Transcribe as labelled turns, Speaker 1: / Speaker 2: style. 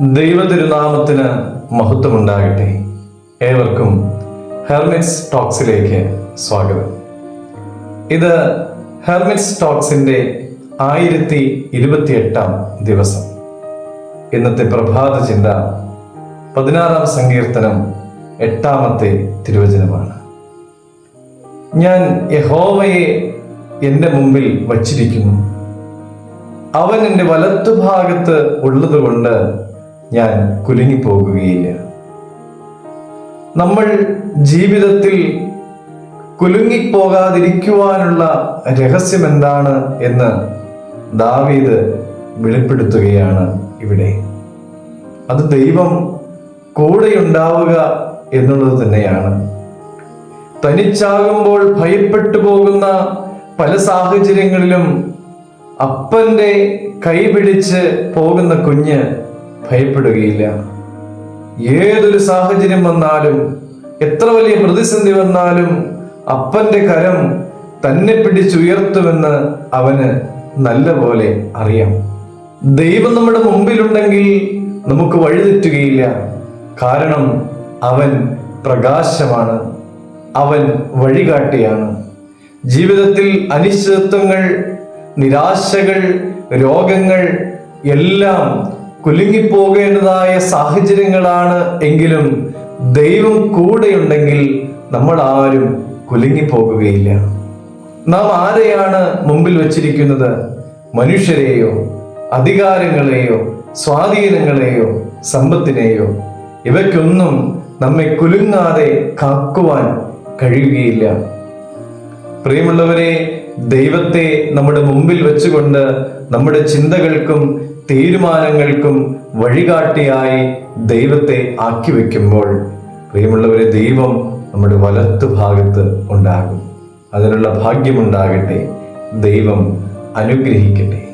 Speaker 1: ദൈവതിരുനാമത്തിന് മഹത്വമുണ്ടാകട്ടെ. ഏവർക്കും ഹെർമിറ്റ്സ് ടോക്സിലേക്ക് സ്വാഗതം. ഇത് ഹെർമിറ്റ്സ് ടോക്സിന്റെ ആയിരത്തി ഇരുപത്തിയെട്ടാം ദിവസം. ഇന്നത്തെ പ്രഭാത ചിന്ത പതിനാറാം സങ്കീർത്തനം എട്ടാമത്തെ തിരുവചനമാണ്. ഞാൻ യഹോവയെ എന്റെ മുമ്പിൽ വച്ചിരിക്കുന്നു. അവൻ എന്റെ വലത്തുഭാഗത്ത് ഉള്ളതുകൊണ്ട് ഞാൻ കുലുങ്ങിപ്പോകുകയില്ല. നമ്മൾ ജീവിതത്തിൽ കുലുങ്ങിപ്പോകാതിരിക്കുവാനുള്ള രഹസ്യം എന്താണ് എന്ന് ദാവീദ് വെളിപ്പെടുത്തുകയാണ് ഇവിടെ. അത് ദൈവം കൂടെയുണ്ടാവുക എന്നുള്ളത് തന്നെയാണ്. തനിച്ചാകുമ്പോൾ ഭയപ്പെട്ടു പോകുന്ന പല സാഹചര്യങ്ങളിലും അപ്പന്റെ കൈപിടിച്ച് പോകുന്ന കുഞ്ഞ് ഭയപ്പെടുകയില്ല. ഏതൊരു സാഹചര്യം വന്നാലും എത്ര വലിയ പ്രതിസന്ധി വന്നാലും അപ്പന്റെ കരം തന്നെ പിടിച്ചുയർത്തുമെന്ന് അവന് നല്ല പോലെ അറിയാം. ദൈവം നമ്മുടെ മുമ്പിലുണ്ടെങ്കിൽ നമുക്ക് വഴിതെറ്റുകയില്ല കാരണം അവൻ പ്രകാശമാണ് അവൻ വഴികാട്ടിയാണ്. ജീവിതത്തിൽ അനിശ്ചിതത്വങ്ങൾ നിരാശകൾ രോഗങ്ങൾ എല്ലാം കുലുങ്ങിപ്പോകേണ്ടതായ സാഹചര്യങ്ങളാണ് എങ്കിലും ദൈവം കൂടെയുണ്ടെങ്കിൽ നമ്മൾ ആരും കുലുങ്ങിപ്പോകുകയില്ല. നാം ആരെയാണ് മുമ്പിൽ വച്ചിരിക്കുന്നത്? മനുഷ്യരെയോ അധികാരങ്ങളെയോ സ്വാധീനങ്ങളെയോ സമ്പത്തിനെയോ? ഇവയ്ക്കൊന്നും നമ്മെ കുലുങ്ങാതെ കാക്കുവാൻ കഴിയുകയില്ല. പ്രിയമുള്ളവരെ ദൈവത്തെ നമ്മുടെ മുമ്പിൽ വെച്ചുകൊണ്ട് നമ്മുടെ ചിന്തകൾക്കും തീരുമാനങ്ങൾക്കും വഴികാട്ടിയായി ദൈവത്തെ ആക്കി വെക്കുമ്പോൾ പ്രിയമുള്ളവരെ ദൈവം നമ്മുടെ വലത്തു ഭാഗത്ത് ഉണ്ടാകും. അതിനുള്ള ഭാഗ്യമുണ്ടാകട്ടെ. ദൈവം അനുഗ്രഹിക്കട്ടെ.